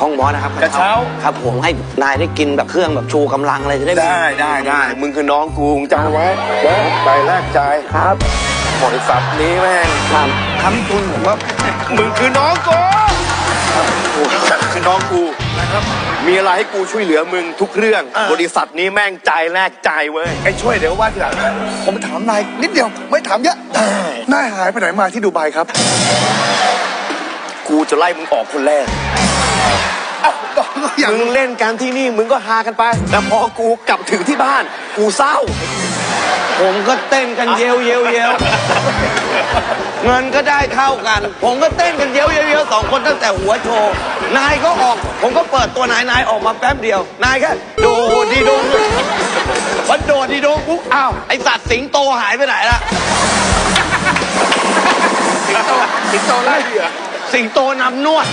ห้องบอสนะครับกระเช้า ครับผมให้นายได้กินแบบเครื่องแบบชูกำลังอะไรจะได้ได้ได้ได้มึงคือน้องกูมึงจำไว้นะใจแรกใจครับบริษัทนี้แม่งครับคำคุณผมว่ามึงคือน้องกูกูคือน้องกูนะครับมีอะไรให้กูช่วยเหลือมึงทุกเรื่อง บริษัทนี้แม่งใจแรกใจเว้ยไอ้ช่วยเดี๋ยวว่าทีหลังนะผมถามนายนิดเดียวไม่ถามเยอะนายหายไปไหนมาที่ดูไบครับ กูจะไล่มึงออกคนแรกเอ้า อย่างมึงเล่นกันที่นี่มึงก็ฮากันไป แต่พอกูกลับถึงที่บ้าน กูเศร้า ผมก็เต้นกันเยวเยวเยวเงินก็ได้เท่ากัน ผมก็เต้นกันเยวเยวเยวสองคนตั้งแต่หัวโชว์นายก็ออก ผมก็เปิดตัวนายนายออกมาแป๊บเดียวนายแค่โดดดีดงวันโดดดีดงปุ๊บอ้าวไอสัตว์สิงโตหายไปไหนละสิงโตไล่เหรอสิงโตนำนวด